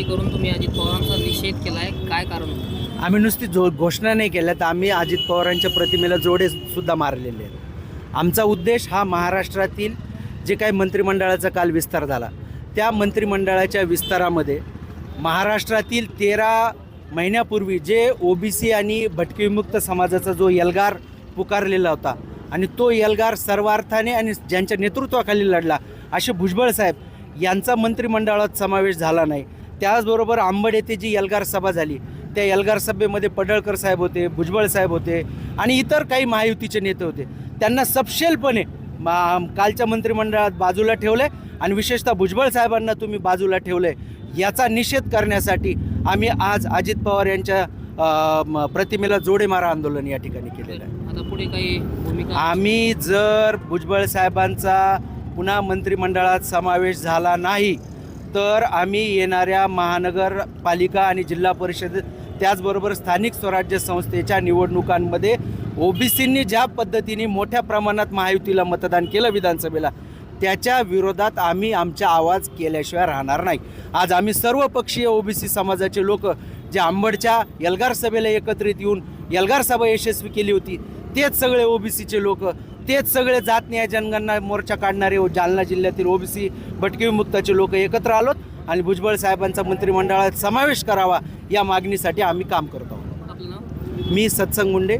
करून तुम्ही अजित पवारांचा निषेध केलाय. काय कारण आम्ही नुसती जो घोषणा नाही केल्या तर आम्ही अजित पवारांच्या प्रतिमेला जोडे सुद्धा मारलेले आहेत. आमचा उद्देश हा महाराष्ट्रातील जे काही मंत्रिमंडळाचा काल विस्तार झाला त्या मंत्रिमंडळाच्या विस्तारामध्ये महाराष्ट्रातील तेरा महिन्यापूर्वी जे ओबीसी आणि भटकेविमुक्त समाजाचा जो यलगार पुकारलेला होता आणि तो यलगार सर्वार्थाने आणि ज्यांच्या नेतृत्वाखाली लढला असे भुजबळ साहेब यांचा मंत्रिमंडळात समावेश झाला नाही. त्याचबरोबर आंबड येथे जी एल्गार सभा झाली त्या एल्गार सभेमध्ये पडळकर साहेब होते भुजबळ साहेब होते आणि इतर काही महायुतीचे नेते होते. त्यांना सपशेलपणे कालच्या मंत्रिमंडळात बाजूला ठेवले आणि विशेषतः भुजबळ साहेबांना तुम्ही बाजूला ठेवले याचा निषेध करण्यासाठी आम्ही आज अजित पवार यांच्या प्रतिमेला जोडे मारा आंदोलन या ठिकाणी केलेलं आहे. आता पुढे काही भूमिका आम्ही जर भुजबळ साहेबांचा पुन्हा मंत्रिमंडळात समावेश झाला नाही तर आम्ही येणाऱ्या महानगरपालिका आणि जिल्हा परिषद त्याचबरोबर स्थानिक स्वराज्य संस्थेच्या निवडणुकांमध्ये ओबीसींनी ज्या पद्धतीने मोठ्या प्रमाणात महायुतीला मतदान केलं विधानसभेला त्याच्या विरोधात आम्ही आमचा आवाज केल्याशिवाय राहणार नाही. आज आम्ही सर्व पक्षीय ओबीसी समाजाचे लोक जे आंबडच्या एल्गार सभेला एकत्रित येऊन एल्गार सभा यशस्वी केली होती तेच सगळे ओबीसीचे लोक तेच सगळे जात न्याय जनगणना मोर्चा काढणारे. व जालना जिल्ह्यातील ओबीसी भटके विमुक्ताचे लोक एकत्र आलोत आणि भुजबळ साहेबांचा मंत्रिमंडळात समावेश करावा या मागणीसाठी आम्ही काम करत आहोत. मी सत्संग मुंडे